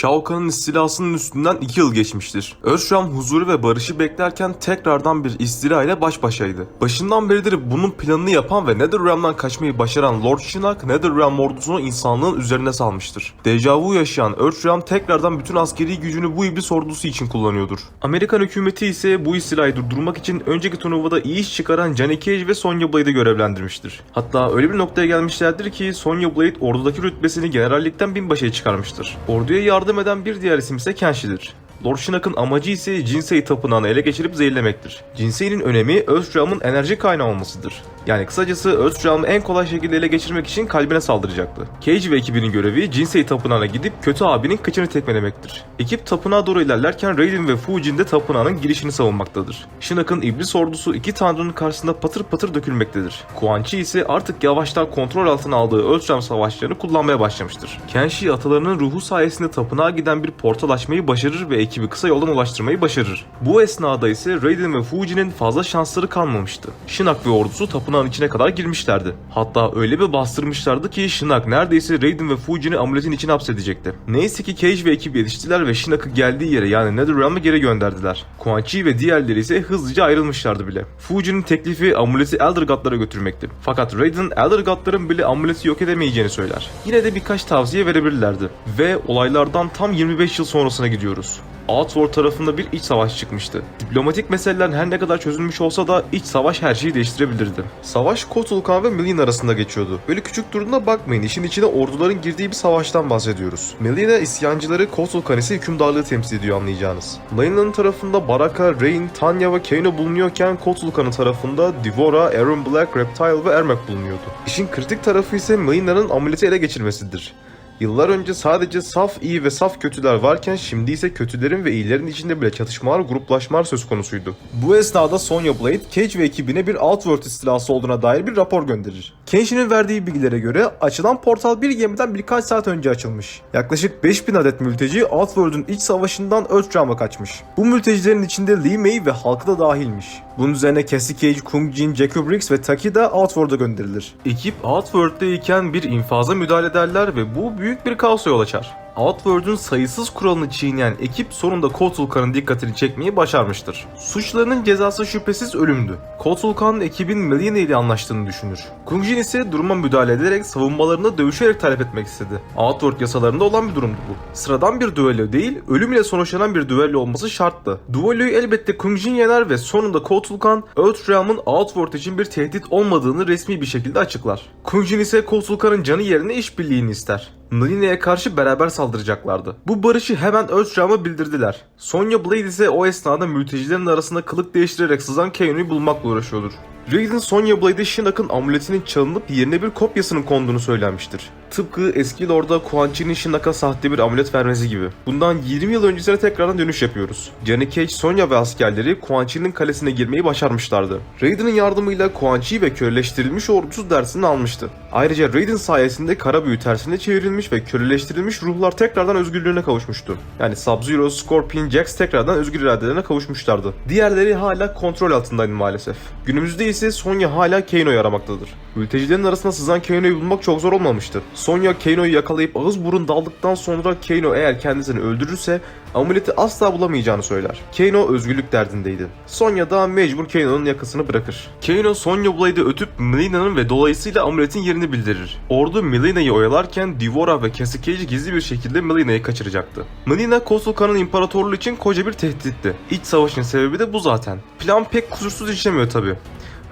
Shao Kahn'ın istilasının üstünden 2 yıl geçmiştir. Earthrealm huzuru ve barışı beklerken tekrardan bir istila ile baş başaydı. Başından beridir bunun planını yapan ve Netherrealm'dan kaçmayı başaran Lord Shinnok, Netherrealm ordusunu insanlığın üzerine salmıştır. Dejavu yaşayan Earthrealm tekrardan bütün askeri gücünü bu iblis ordusu için kullanıyordur. Amerikan hükümeti ise bu istilayı durdurmak için önceki turnuvada iyi iş çıkaran Johnny Cage ve Sonya Blade'i görevlendirmiştir. Hatta öyle bir noktaya gelmişlerdir ki Sonya Blade ordudaki rütbesini generallikten binbaşıya çıkarmıştır. Orduya yardım eden bir diğer isim ise Kenshi'dir. Lord Shinnok'ın amacı ise Jinsei tapınağını ele geçirip zehirlemektir. Jinsei'nin önemi Earthrealm'ın enerji kaynağı olmasıdır. Yani kısacası Earthrealm'ı en kolay şekilde ele geçirmek için kalbine saldıracaktı. Cage ve ekibinin görevi Jinsei tapınağına gidip kötü abinin kıçını tekmelemektir. Ekip tapınağa doğru ilerlerken Raiden ve Fujin de tapınağın girişini savunmaktadır. Shinnok'ın iblis ordusu iki tanrının karşısında patır patır dökülmektedir. Quan Chi ise artık yavaştan kontrol altına aldığı Earthrealm savaşlarını kullanmaya başlamıştır. Kenshi atalarının ruhu sayesinde tapınağa giden bir portal açmayı başarır ve ekibi kısa yoldan ulaştırmayı başarır. Bu esnada ise Raiden ve Fuji'nin fazla şansları kalmamıştı. Shinnok ve ordusu tapınağın içine kadar girmişlerdi. Hatta öyle bir bastırmışlardı ki Shinnok neredeyse Raiden ve Fuji'ni amuletin içine hapsedecekti. Neyse ki Cage ve ekibi yetiştiler ve Shinnok'u geldiği yere yani Netherrealm'a geri gönderdiler. Quan Chi ve diğerleri ise hızlıca ayrılmışlardı bile. Fuji'nin teklifi amuleti Elder God'lara götürmekti. Fakat Raiden Elder God'ların bile amuleti yok edemeyeceğini söyler. Yine de birkaç tavsiye verebilirlerdi. Ve olaylardan tam 25 yıl sonrasına gidiyoruz. Outworld tarafında bir iç savaş çıkmıştı. Diplomatik meseleler her ne kadar çözülmüş olsa da iç savaş her şeyi değiştirebilirdi. Savaş Kotul Khan ve Milin arasında geçiyordu. Böyle küçük durduğuna bakmayın işin içine orduların girdiği bir savaştan bahsediyoruz. Melina isyancıları Kotul Khan ise hükümdarlığı temsil ediyor anlayacağınız. Melina'nın tarafında Baraka, Rain, Tanya ve Kano bulunuyorken Kotul Khan'ın tarafında Divora, Aaron Black, Reptile ve Ermac bulunuyordu. İşin kritik tarafı ise Melina'nın amuleti ele geçirmesidir. Yıllar önce sadece saf iyi ve saf kötüler varken şimdi ise kötülerin ve iyilerin içinde bile çatışmalar, gruplaşmalar söz konusuydu. Bu esnada Sonya Blade, Cage ve ekibine bir Outworld istilası olduğuna dair bir rapor gönderir. Kenshi'nin verdiği bilgilere göre açılan portal bir gemiden birkaç saat önce açılmış. Yaklaşık 5000 adet mülteci Outworld'un iç savaşından Earthrealm'a kaçmış. Bu mültecilerin içinde Lee Mei ve halkı da dahilmiş. Bunun üzerine Cassie Cage, Kung Jin, Jacob Riggs ve Taki da Outworld'a gönderilir. Ekip Outworld'deyken bir infaza müdahale ederler ve bu büyük bir kaosa yol açar. Outworld'un sayısız kuralını çiğneyen ekip sonunda Kotulkan'ın dikkatini çekmeyi başarmıştır. Suçlarının cezası şüphesiz ölümdü. Kotulkan ekibin Melina ile anlaştığını düşünür. Kung Jin ise duruma müdahale ederek savunmalarını dövüşerek talep etmek istedi. Outworld yasalarında olan bir durumdu bu. Sıradan bir düello değil, ölüm ile sonuçlanan bir düello olması şarttı. Düelloyu elbette Kung Jin yener ve sonunda Kotulkan, Earthrealm'ın Outworld için bir tehdit olmadığını resmi bir şekilde açıklar. Kung Jin ise Kotulkan'ın canı yerine işbirliğini ister. Melina'ya karşı beraber saldıracaklardı. Bu barışı hemen Earthrealm'a bildirdiler. Sonya Blade ise o esnada mültecilerin arasında kılık değiştirerek sızan Kano'yu bulmakla uğraşıyordur. Raiden Sonya Blade'e Shinnok'ın amuletinin çalınıp yerine bir kopyasının konduğunu söylenmiştir. Tıpkı eski Lord'a Quan Chi'nin Shinnok'a sahte bir amulet vermesi gibi. Bundan 20 yıl öncesine tekrardan dönüş yapıyoruz. Johnny Cage, Sonya ve askerleri Quan Chi'nin kalesine girmeyi başarmışlardı. Raiden'ın yardımıyla Quan Chi ve köleleştirilmiş ordusu dersini almıştı. Ayrıca Raiden sayesinde kara büyü tersine çevrilmiş ve köleleştirilmiş ruhlar tekrardan özgürlüğüne kavuşmuştu. Yani Sub-Zero, Scorpion, Jax tekrardan özgür iradelerine kavuşmuşlardı. Diğerleri hala kontrol altındaydı maalesef. Günümüzde ise Sonya hala Kano'yu aramaktadır. Mültecilerin arasında sızan Kano'yu bulmak çok zor olmamıştı. Sonya Kano'yu yakalayıp ağız burun daldıktan sonra Kano eğer kendisini öldürürse amuleti asla bulamayacağını söyler. Kano özgürlük derdindeydi. Sonya da mecbur Kano'nun yakasını bırakır. Kano Sonya Blade'i ötüp Melina'nın ve dolayısıyla amuletin yerini bildirir. Ordu Melina'yı oyalarken Divora ve Cassie Cage gizli bir şekilde Melina'yı kaçıracaktı. Melina Kosulkan'ın imparatorluğu için koca bir tehditti. İç savaşın sebebi de bu zaten. Plan pek kusursuz işlemiyor tabi.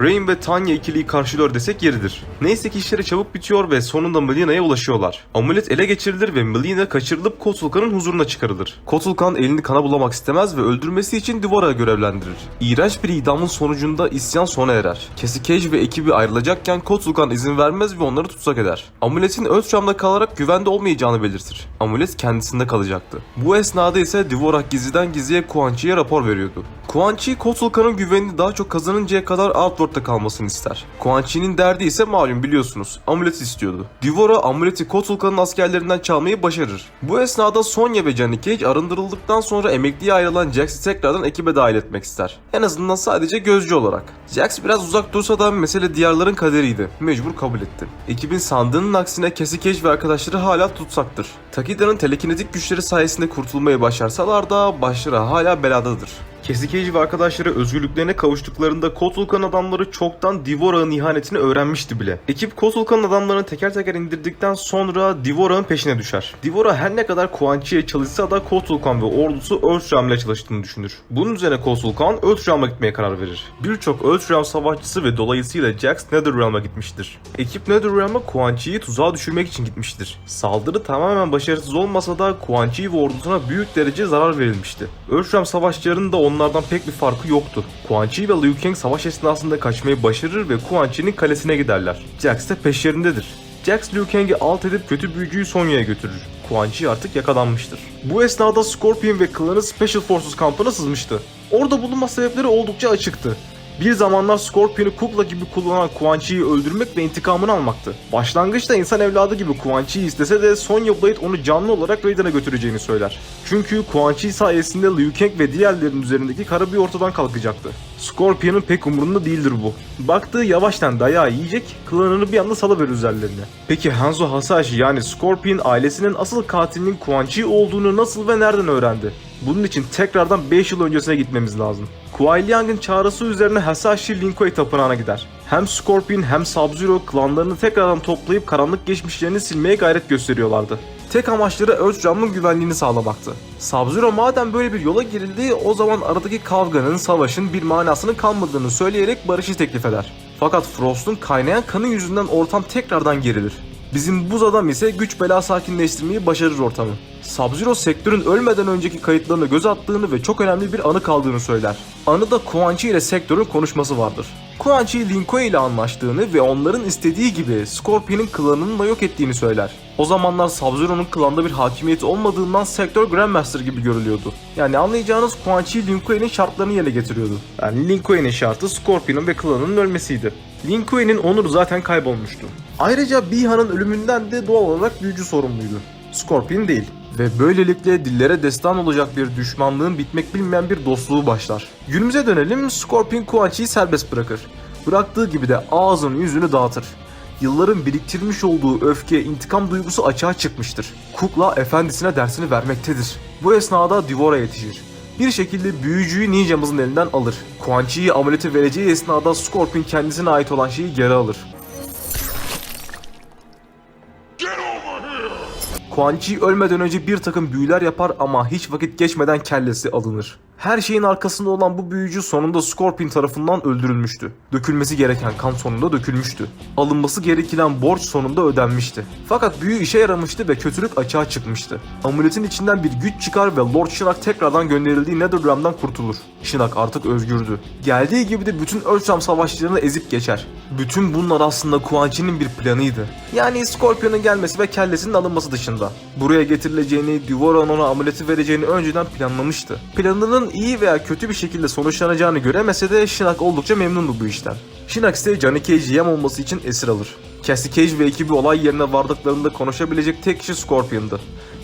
Rain ve Tanya ikiliyi karşılıyor desek yeridir. Neyse ki işleri çabuk bitiyor ve sonunda Melina'ya ulaşıyorlar. Amulet ele geçirilir ve Melina kaçırılıp Kotulkan'ın huzuruna çıkarılır. Kotulkan elini kana bulamak istemez ve öldürmesi için Divora'ya görevlendirir. İğrenç bir idamın sonucunda isyan sona erer. Cage ve ekibi ayrılacakken Kotulkan izin vermez ve onları tutsak eder. Amuletin Earthrealm'da kalarak güvende olmayacağını belirtir. Amulet kendisinde kalacaktı. Bu esnada ise Dvorak gizliden gizliye Quan Chi'ye rapor veriyordu. Quan Chi Kotal Khan'ın güvenini daha çok kazanıncaya kadar Outworld'da kalmasını ister. Quan Chi'nin derdi ise malum biliyorsunuz. Amulet istiyordu. Divora amuleti Kotal Khan'ın askerlerinden çalmayı başarır. Bu esnada Sonya ve Johnny Cage arındırıldıktan sonra emekliye ayrılan Jax'i tekrardan ekibe dahil etmek ister. En azından sadece gözcü olarak. Jax biraz uzak dursa da mesele diyarların kaderiydi. Mecbur kabul etti. Ekibin sandığının aksine Cassie Cage ve arkadaşları hala tutsaktır. Takida'nın telekinetik güçleri sayesinde kurtulmayı başarsalar da başları hala beladadır. Cage ve arkadaşları özgürlüklerine kavuştuklarında Kotulkan adamları çoktan Divorah'ın ihanetini öğrenmişti bile. Ekip Kotulkan adamlarını teker teker indirdikten sonra Divorah'ın peşine düşer. Divorah her ne kadar Quan Chi'ye çalışsa da Kotulkan ve ordusu Earthrealm ile çalıştığını düşünür. Bunun üzerine Kotulkan Earthrealm'a gitmeye karar verir. Birçok Earthrealm savaşçısı ve dolayısıyla Jax Netherrealm'a gitmiştir. Ekip Netherrealm'a Quan Chi'yi tuzağa düşürmek için gitmiştir. Saldırı tamamen başarısız olmasa da Quan Chi ve ordusuna büyük derece zarar verilmişti. Earthrealm savaşçılarının da onlardan pek bir farkı yoktu. Quan Chi ve Liu Kang savaş esnasında kaçmayı başarır ve Quan Chi'nin kalesine giderler. Jax de peşlerindedir. Jax Liu Kang'i alt edip kötü büyücüyü Sonya'ya götürür. Quan Chi artık yakalanmıştır. Bu esnada Scorpion ve klanı Special Forces kampına sızmıştı. Orada bulunma sebepleri oldukça açıktı. Bir zamanlar Scorpion'u kukla gibi kullanan Quan Chi'yi öldürmek ve intikamını almaktı. Başlangıçta insan evladı gibi Quan Chi'yi istese de Sonya Blade onu canlı olarak Raiden'a götüreceğini söyler. Çünkü Quan Chi sayesinde Liu Kang ve diğerlerinin üzerindeki kara bir ortadan kalkacaktı. Scorpion'un pek umurunda değildir bu. Baktığı yavaştan dayağı yiyecek, klanını bir anda salıverir üzerlerine. Peki Hanzo Hasashi yani Scorpion ailesinin asıl katilinin Quan Chi olduğunu nasıl ve nereden öğrendi? Bunun için tekrardan 5 yıl öncesine gitmemiz lazım. Kuai Liang'ın çağrısı üzerine Hasashi Linkoy tapınağına gider. Hem Scorpion hem Sub-Zero klanlarını tekrardan toplayıp karanlık geçmişlerini silmeye gayret gösteriyorlardı. Tek amaçları Earthrealm'ın güvenliğini sağlamaktı. Sub-Zero madem böyle bir yola girildi o zaman aradaki kavganın, savaşın bir manasının kalmadığını söyleyerek barışı teklif eder. Fakat Frost'un kaynayan kanı yüzünden ortam tekrardan gerilir. Bizim buz adam ise güç bela sakinleştirmeyi başarır ortamı. Sub-Zero sektörün ölmeden önceki kayıtlarına göz attığını ve çok önemli bir anı kaldığını söyler. Anıda Quan Chi ile sektörün konuşması vardır. Quan Chi Linko ile anlaştığını ve onların istediği gibi Scorpion'ın klanını da yok ettiğini söyler. O zamanlar Sub-Zero'nun klanda bir hakimiyeti olmadığından sektör Grandmaster gibi görülüyordu. Yani anlayacağınız Quan Chi Lin Kuei'nin şartlarını yerine getiriyordu. Yani Lin Kuei'nin şartı Scorpion'un ve klanının ölmesiydi. Lin Kuei'nin onuru zaten kaybolmuştu. Ayrıca Biha'nın ölümünden de doğal olarak büyücü sorumluydu. Scorpion değil. Ve böylelikle dillere destan olacak bir düşmanlığın bitmek bilmeyen bir dostluğu başlar. Günümüze dönelim Scorpion Quan Chi'yi serbest bırakır. Bıraktığı gibi de ağzını yüzünü dağıtır. Yılların biriktirmiş olduğu öfke, intikam duygusu açığa çıkmıştır. Kukla efendisine dersini vermektedir. Bu esnada Divora yetişir. Bir şekilde büyücüyü ninjamızın elinden alır. Quan Chi'yi amuleti vereceği esnada Scorpion kendisine ait olan şeyi geri alır. Quan Chi ölmeden önce bir takım büyüler yapar ama hiç vakit geçmeden kellesi alınır. Her şeyin arkasında olan bu büyücü sonunda Scorpion tarafından öldürülmüştü. Dökülmesi gereken kan sonunda dökülmüştü. Alınması gereken borç sonunda ödenmişti. Fakat büyü işe yaramıştı ve kötülük açığa çıkmıştı. Amuletin içinden bir güç çıkar ve Lord Shinnok tekrardan gönderildiği Netherrealm'dan kurtulur. Shinnok artık özgürdü. Geldiği gibi de bütün Earthrealm savaşçılarını ezip geçer. Bütün bunlar aslında Quan Chi'nin bir planıydı. Yani Scorpion'un gelmesi ve kellesinin alınması dışında. Buraya getirileceğini, Duvora'nın ona amuleti vereceğini önceden planlamıştı. Planının iyi veya kötü bir şekilde sonuçlanacağını göremese de Shinnok oldukça memnundu bu işten. Shinnok ise Johnny Cage'i yem olması için esir alır. Cassie Cage ve ekibi olay yerine vardıklarında konuşabilecek tek kişi Scorpion'dı.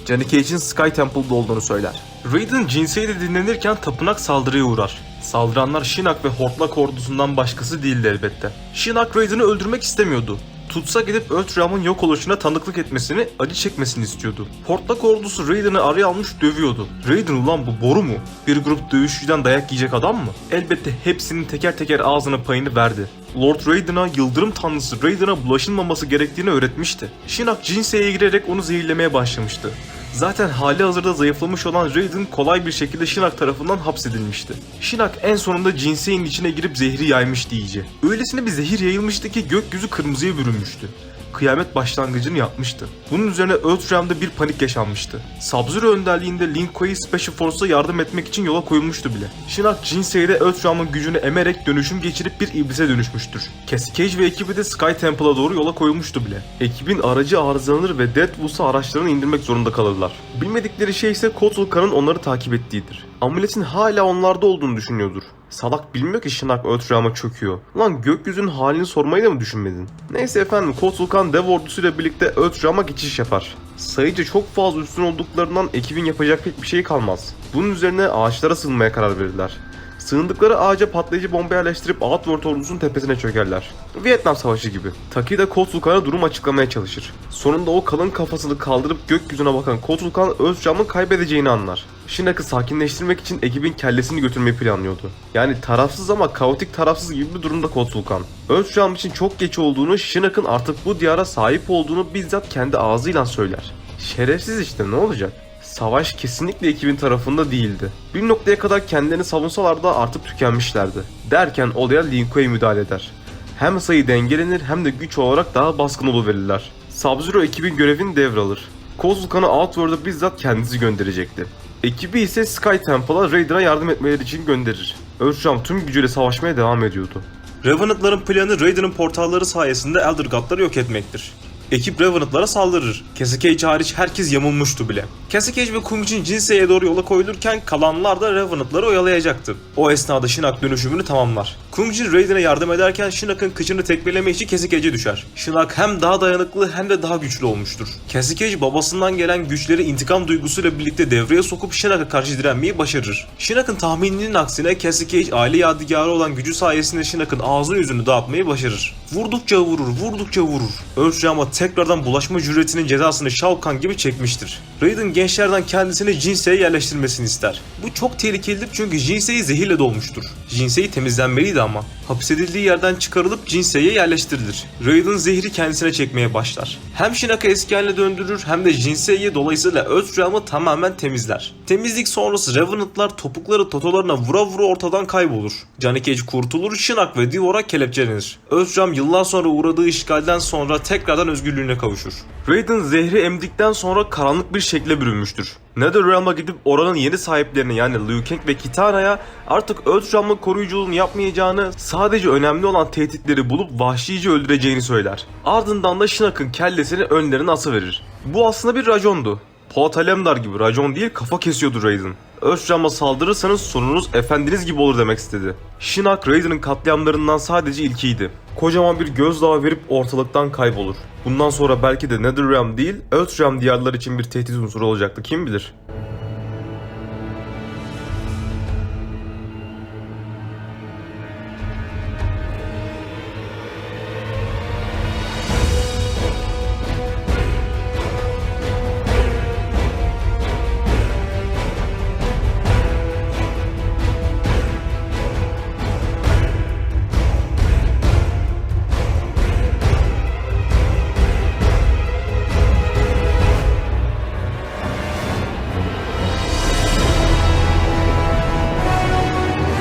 Johnny Cage'in Sky Temple'da olduğunu söyler. Raiden cinsiyeti dinlenirken tapınak saldırıya uğrar. Saldıranlar Shinnok ve Hortlak ordusundan başkası değildi elbette. Shinnok Raiden'ı öldürmek istemiyordu. Tutsak edip Earthrealm'ın yok oluşuna tanıklık etmesini, acı çekmesini istiyordu. Hortlak ordusu Raiden'ı araya almış dövüyordu. Raiden ulan bu boru mu? Bir grup dövüşçüden dayak yiyecek adam mı? Elbette hepsinin teker teker ağzına payını verdi. Lord Raiden'a yıldırım tanrısı Raiden'a bulaşılmaması gerektiğini öğretmişti. Shinnok Jinsei'ye girerek onu zehirlemeye başlamıştı. Zaten hali hazırda zayıflamış olan Raiden kolay bir şekilde Shinnok tarafından hapsedilmişti. Shinnok en sonunda Jinsei'nin içine girip zehri yaymıştı iyice. Öylesine bir zehir yayılmıştı ki gökyüzü kırmızıya bürünmüştü. Kıyamet başlangıcını yapmıştı. Bunun üzerine Earthrealm'da bir panik yaşanmıştı. Sub-Zero önderliğinde Lin Kuei Special Force'a yardım etmek için yola koyulmuştu bile. Shinnok Jinsei'de Earthrealm'ın gücünü emerek dönüşüm geçirip bir iblise dönüşmüştür. Cassie ve ekibi de Sky Temple'a doğru yola koyulmuştu bile. Ekibin aracı arızalanır ve Deathwoods'a araçlarını indirmek zorunda kalırlar. Bilmedikleri şey ise Kotal Khan'ın onları takip ettiğidir. Amuletin hala onlarda olduğunu düşünüyordur. Salak bilmiyor ki Shinnok Earthrealm'a çöküyor. Lan gökyüzünün halini sormayı da mı düşünmedin? Neyse efendim Kotzulkan dev ordusuyla birlikte Earthrealm'a geçiş yapar. Sayıca çok fazla üstün olduklarından ekibin yapacak pek bir şey kalmaz. Bunun üzerine ağaçlara sığınmaya karar verirler. Sığındıkları ağaca patlayıcı bomba yerleştirip Outworld ordusunun tepesine çökerler. Vietnam Savaşı gibi. Taki de Kotzulkan'a durum açıklamaya çalışır. Sonunda o kalın kafasını kaldırıp gökyüzüne bakan Kotzulkan Özcam'ın kaybedeceğini anlar. Shinnok'ı sakinleştirmek için ekibin kellesini götürmeyi planlıyordu. Yani tarafsız ama kaotik tarafsız gibi bir durumda Kotzulkan. Özcam için çok geç olduğunu, Shinnok'ın artık bu diyara sahip olduğunu bizzat kendi ağzıyla söyler. Şerefsiz işte ne olacak? Savaş kesinlikle ekibin tarafında değildi. Bir noktaya kadar kendilerini savunsalar da artık tükenmişlerdi. Derken olaya Lin Kuei müdahale eder. Hem sayı dengelenir hem de güç olarak daha baskın oluverirler. Sub-Zero ekibin görevini devralır. Kozulkan'ı Outworld'a bizzat kendisi gönderecekti. Ekibi ise Sky Temple'a Raider'a yardım etmeleri için gönderir. Earthrealm tüm gücüyle savaşmaya devam ediyordu. Revenant'ların planı Raider'ın portalları sayesinde Elder God'ları yok etmektir. Ekip Revenant'lara saldırır. Cassie hariç herkes yamulmuştu bile. Cassie ve Kung Jin Jinsei'ye doğru yola koyulurken kalanlar da Revenant'ları oyalayacaktı. O esnada Shinnok dönüşümünü tamamlar. Kung Jin Raiden'e yardım ederken Shinnok'ın kıçını tekmeleme için Cassie düşer. Shinnok hem daha dayanıklı hem de daha güçlü olmuştur. Cassie babasından gelen güçleri intikam duygusuyla birlikte devreye sokup Shinnok'a karşı direnmeyi başarır. Shinnok'ın tahmininin aksine Cassie aile yadigarı olan gücü sayesinde Shinnok'ın ağzını yüzünü dağıtmayı başarır. Vurdukça vurur, vurdukça vurur. Earthrealm'a tekrardan bulaşma cüretinin cezasını Shao Kahn gibi çekmiştir. Raiden gençlerden kendisini Jinsei'ye yerleştirmesini ister. Bu çok tehlikelidir çünkü Jinsei zehirle dolmuştur. Jinsei temizlenmeliydi ama. Hapsedildiği yerden çıkarılıp Jinsei'ye yerleştirilir. Raiden zehri kendisine çekmeye başlar. Hem Shinnok'u eski haline döndürür hem de Jinsei'yi dolayısıyla Earthrealm'ı tamamen temizler. Temizlik sonrası Revenant'lar topukları totolarına vura vura ortadan kaybolur. Johnny Cage kurtulur, Shinnok ve Divor'a kelepçelenir. Earthrealm yıllar sonra uğradığı işgalden sonra tekrardan özgürlüğüne kavuşur. Raiden zehri emdikten sonra karanlık bir şekle bürünmüştür. Netherrealm'a gidip oranın yeni sahiplerine yani Liu Kang ve Kitana'ya artık Earthrealm'ın koruyuculuğunu yapmayacağını, sadece önemli olan tehditleri bulup vahşice öldüreceğini söyler. Ardından da Shinnok'ın kellesini önlerine asıverir. Bu aslında bir racondu. Polat Alemdar gibi racon değil kafa kesiyordu Raiden. Earthrealm'a saldırırsanız sonunuz efendiniz gibi olur demek istedi. Shinnok Raiden'ın katliamlarından sadece ilkiydi. Kocaman bir gözdağı verip ortalıktan kaybolur. Bundan sonra belki de Netherrealm değil, Earthrealm diyarlar için bir tehdit unsuru olacaktı kim bilir.